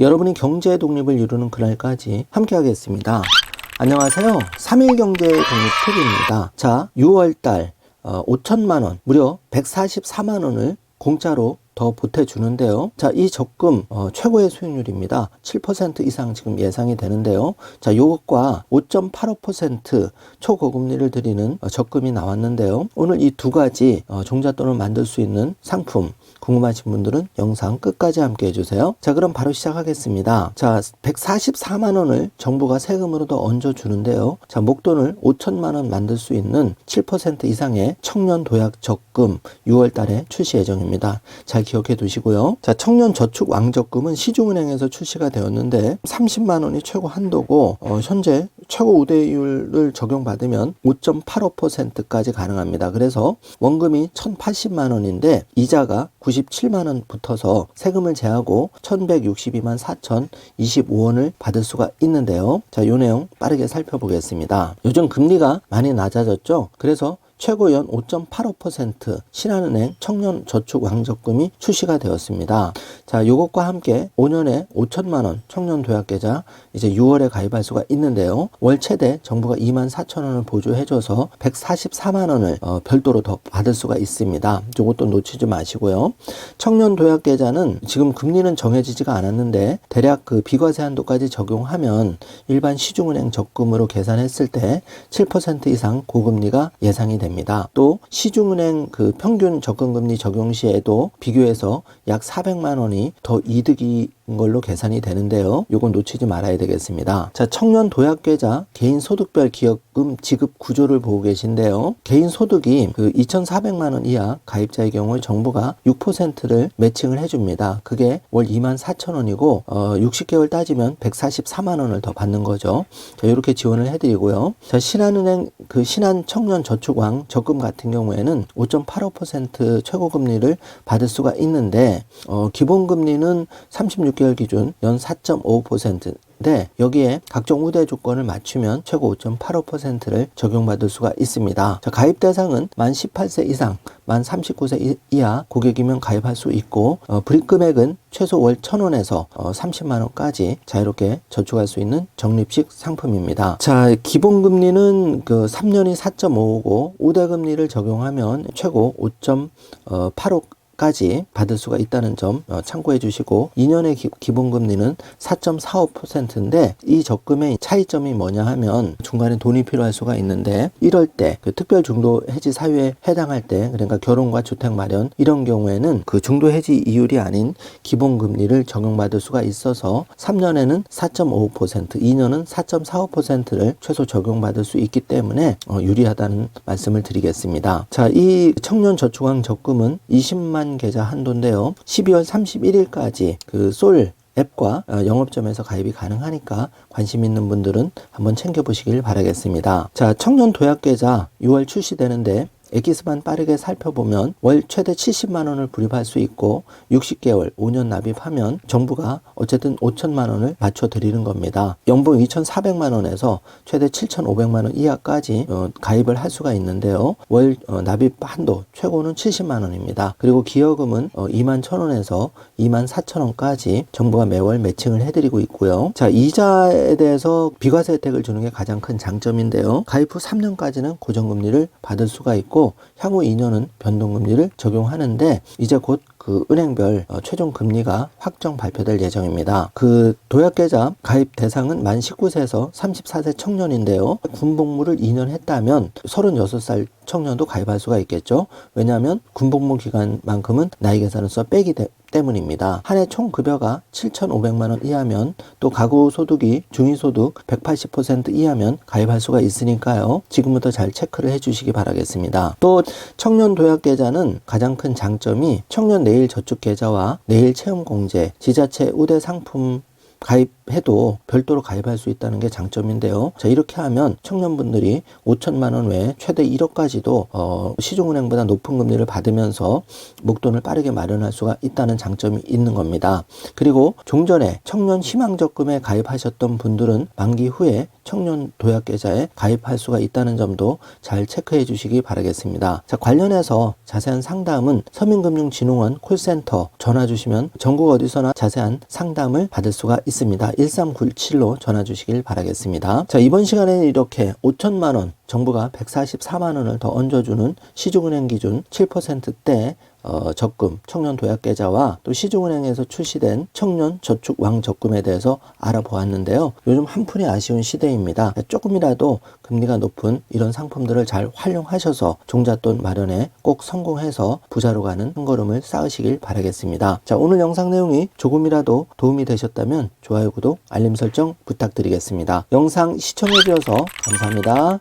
여러분이 경제 독립을 이루는 그날까지 함께 하겠습니다. 안녕하세요. 3일 경제 독립 TV입니다. 자, 6월달 어, 5천만 원, 무려 144만 원을 공짜로 더 보태주는데요. 자, 이 적금 어, 최고의 수익률입니다. 7% 이상 지금 예상이 되는데요. 자, 요것과 5.85% 초고금리를 드리는 어, 적금이 나왔는데요. 오늘 이 두 가지 어, 종잣돈을 만들 수 있는 상품 궁금하신 분들은 영상 끝까지 함께 해주세요. 자, 그럼 바로 시작하겠습니다. 자, 144만 원을 정부가 세금으로 더 얹어 주는데요. 자, 목돈을 5천만 원 만들 수 있는 7% 이상의 청년 도약 적금 6월 달에 출시 예정입니다. 잘 기억해 두시고요. 자, 청년 저축 왕적금은 시중은행에서 출시가 되었는데 30만 원이 최고 한도고 어, 현재 최고 우대율을 적용받으면 5.85%까지 가능합니다. 그래서 원금이 1,080만 원인데 이자가 97만 원 붙어서 세금을 제하고 1,162만 4,025원을 받을 수가 있는데요. 자, 요 내용 빠르게 살펴보겠습니다. 요즘 금리가 많이 낮아졌죠. 그래서 최고 연 5.85% 신한은행 청년 저축 왕적금이 출시가 되었습니다. 자, 요것과 함께 5년에 5천만 원 청년 도약 계좌 이제 6월에 가입할 수가 있는데요. 월 최대 정부가 2만 4천 원을 보조해줘서 144만 원을 어, 별도로 더 받을 수가 있습니다. 요것도 놓치지 마시고요. 청년 도약 계좌는 지금 금리는 정해지지가 않았는데 대략 그 비과세 한도까지 적용하면 일반 시중은행 적금으로 계산했을 때 7% 이상 고금리가 예상이 됩니다. 됩니다. 또 시중은행 그 평균 적금금리 적용 시에도 비교해서 약 400만 원이 더 이득이 걸로 계산이 되는데요. 요건 놓치지 말아야 되겠습니다. 자, 청년 도약 계좌 개인 소득별 기업금 지급 구조를 보고 계신데요. 개인 소득이 그 2,400만 원 이하 가입자의 경우 정부가 6%를 매칭을 해줍니다. 그게 월 2만 4천 원이고 어, 60개월 따지면 144만 원을 더 받는 거죠. 자, 이렇게 지원을 해드리고요. 자, 신한은행 그 신한 청년 저축왕 적금 같은 경우에는 5.85% 최고 금리를 받을 수가 있는데 어, 기본 금리는 36 6개월 기준 연 4.5%. 네, 여기에 각종 우대 조건을 맞추면 최고 5.85%를 적용받을 수가 있습니다. 자, 가입 대상은 만 18세 이상, 만 39세 이하 고객이면 가입할 수 있고 어, 불입 금액은 최소 월 1,000원에서 어, 30만 원까지 자유롭게 저축할 수 있는 적립식 상품입니다. 자, 기본 금리는 그 3년이 4.5고 우대 금리를 적용하면 최고 5.85 까지 받을 수가 있다는 점 어, 참고해 주시고 2년의 기, 본 금리는 4.45%인데 이 적금의 차이점이 뭐냐 하면 중간에 돈이 필요할 수가 있는데 이럴 때 그 특별 중도 해지 사유에 해당할 때 그러니까 결혼과 주택 마련 이런 경우에는 그 중도 해지 이율이 아닌 기본 금리를 적용받을 수가 있어서 3년에는 4.55% 2년은 4.45%를 최소 적용받을 수 있기 때문에 어, 유리하다는 말씀을 드리겠습니다. 자, 이 청년 저축왕 적금은 20만 계좌 한도인데요. 12월 31일까지 그 솔 앱과 어, 영업점에서 가입이 가능하니까 관심 있는 분들은 한번 챙겨보시길 바라겠습니다. 자, 청년 도약 계좌 6월 출시되는데 엑기스만 빠르게 살펴보면 월 최대 70만 원을 불입할 수 있고 60개월 5년 납입하면 정부가 어쨌든 5천만 원을 맞춰 드리는 겁니다. 연봉 2,400만 원에서 최대 7,500만 원 이하까지 어, 가입을 할 수가 있는데요. 월 어, 납입 한도 최고는 70만 원입니다. 그리고 기여금은 어, 2만 1천 원에서 2만 4천 원까지 정부가 매월 매칭을 해드리고 있고요. 자 이자에 대해서 비과세 혜택을 주는 게 가장 큰 장점인데요. 가입 후 3년까지는 고정금리를 받을 수가 있고 있고 향후 2년은 변동금리를 적용하는데 이제 곧 그 은행별 어, 최종 금리가 확정 발표될 예정입니다. 그 도약계좌 가입 대상은 만 19세에서 34세 청년인데요. 군복무를 2년 했다면 36살 청년도 가입할 수가 있겠죠. 왜냐하면 군복무 기간만큼은 나이 계산에서 빼기 되, 때문입니다. 한 해 총 급여가 7,500만 원 이하면 또 가구 소득이 중위소득 180% 이하면 가입할 수가 있으니까요. 지금부터 잘 체크를 해 주시기 바라겠습니다. 또 청년 도약 계좌는 가장 큰 장점이 청년 내일 저축 계좌와 내일 체험 공제, 지자체 우대 상품 가입 해도 별도로 가입할 수 있다는 게 장점인데요. 자, 이렇게 하면 청년분들이 5천만 원 외에 최대 1억까지도 어, 시중은행보다 높은 금리를 받으면서 목돈을 빠르게 마련할 수가 있다는 장점이 있는 겁니다. 그리고 종전에 청년 희망적금에 가입하셨던 분들은 만기 후에 청년 도약 계좌에 가입할 수가 있다는 점도 잘 체크해 주시기 바라겠습니다. 자, 관련해서 자세한 상담은 서민금융진흥원 콜센터 전화 주시면 전국 어디서나 자세한 상담을 받을 수가 있습니다. 1397로 전화 주시길 바라겠습니다. 자, 이번 시간에는 이렇게 5천만 원 정부가 144만 원을 더 얹어주는 시중은행 기준 7%대 어, 적금, 청년 도약 계좌와 또 시중은행에서 출시된 청년 저축 왕 적금에 대해서 알아보았는데요. 요즘 한푼이 아쉬운 시대입니다. 조금이라도 금리가 높은 이런 상품들을 잘 활용하셔서 종잣돈 마련에 꼭 성공해서 부자로 가는 한 걸음을 쌓으시길 바라겠습니다. 자, 오늘 영상 내용이 조금이라도 도움이 되셨다면 좋아요, 구독, 알림 설정 부탁드리겠습니다. 영상 시청해 주셔서 감사합니다.